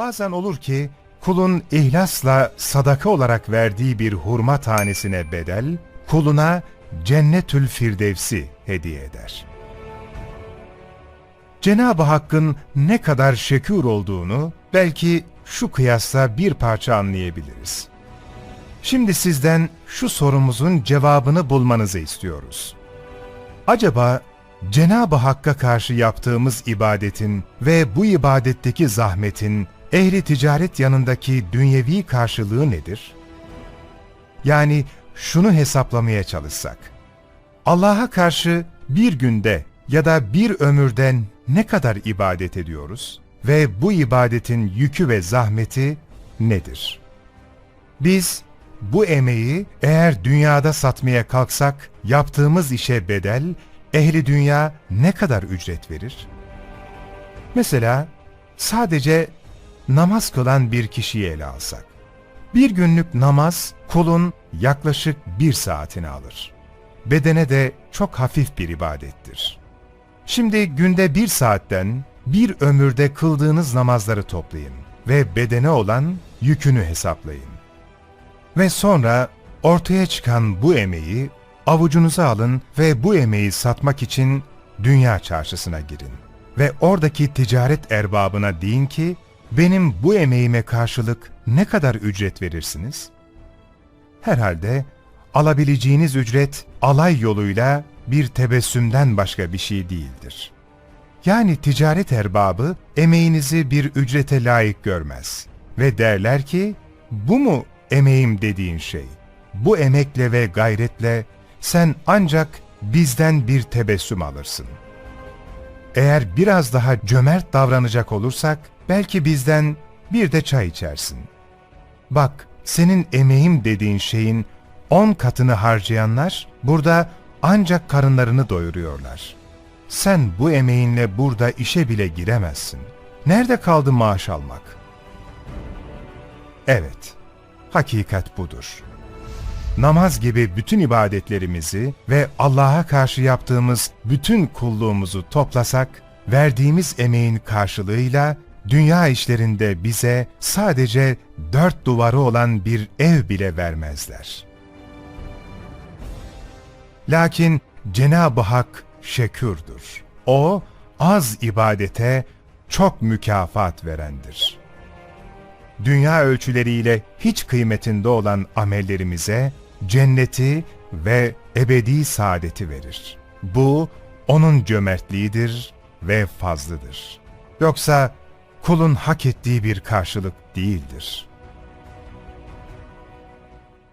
Bazen olur ki kulun ihlasla sadaka olarak verdiği bir hurma tanesine bedel, kuluna cennetül firdevsi hediye eder. Cenab-ı Hakk'ın ne kadar şekür olduğunu belki şu kıyasla bir parça anlayabiliriz. Şimdi sizden şu sorumuzun cevabını bulmanızı istiyoruz. Acaba Cenab-ı Hakk'a karşı yaptığımız ibadetin ve bu ibadetteki zahmetin ehli ticaret yanındaki dünyevi karşılığı nedir? Yani şunu hesaplamaya çalışsak. Allah'a karşı bir günde ya da bir ömürden ne kadar ibadet ediyoruz ve bu ibadetin yükü ve zahmeti nedir? Biz bu emeği eğer dünyada satmaya kalksak yaptığımız işe bedel ehli dünya ne kadar ücret verir? Mesela sadece namaz kılan bir kişiyi ele alsak. Bir günlük namaz kulun yaklaşık bir saatini alır. Bedene de çok hafif bir ibadettir. Şimdi günde bir saatten bir ömürde kıldığınız namazları toplayın ve bedene olan yükünü hesaplayın. Ve sonra ortaya çıkan bu emeği avucunuza alın ve bu emeği satmak için dünya çarşısına girin. Ve oradaki ticaret erbabına deyin ki, benim bu emeğime karşılık ne kadar ücret verirsiniz? Herhalde alabileceğiniz ücret alay yoluyla bir tebessümden başka bir şey değildir. Yani ticaret erbabı emeğinizi bir ücrete layık görmez ve derler ki, bu mu emeğim dediğin şey? Bu emekle ve gayretle sen ancak bizden bir tebessüm alırsın. Eğer biraz daha cömert davranacak olursak, belki bizden bir de çay içersin. Bak, senin emeğim dediğin şeyin on katını harcayanlar burada ancak karınlarını doyuruyorlar. Sen bu emeğinle burada işe bile giremezsin. Nerede kaldı maaş almak? Evet, hakikat budur. Namaz gibi bütün ibadetlerimizi ve Allah'a karşı yaptığımız bütün kulluğumuzu toplasak, verdiğimiz emeğin karşılığıyla dünya işlerinde bize sadece dört duvarı olan bir ev bile vermezler. Lakin Cenab-ı Hak şekürdür. O, az ibadete çok mükafat verendir. Dünya ölçüleriyle hiç kıymetinde olan amellerimize cenneti ve ebedi saadeti verir. Bu, O'nun cömertliğidir ve fazlıdır. Yoksa kulun hak ettiği bir karşılık değildir.''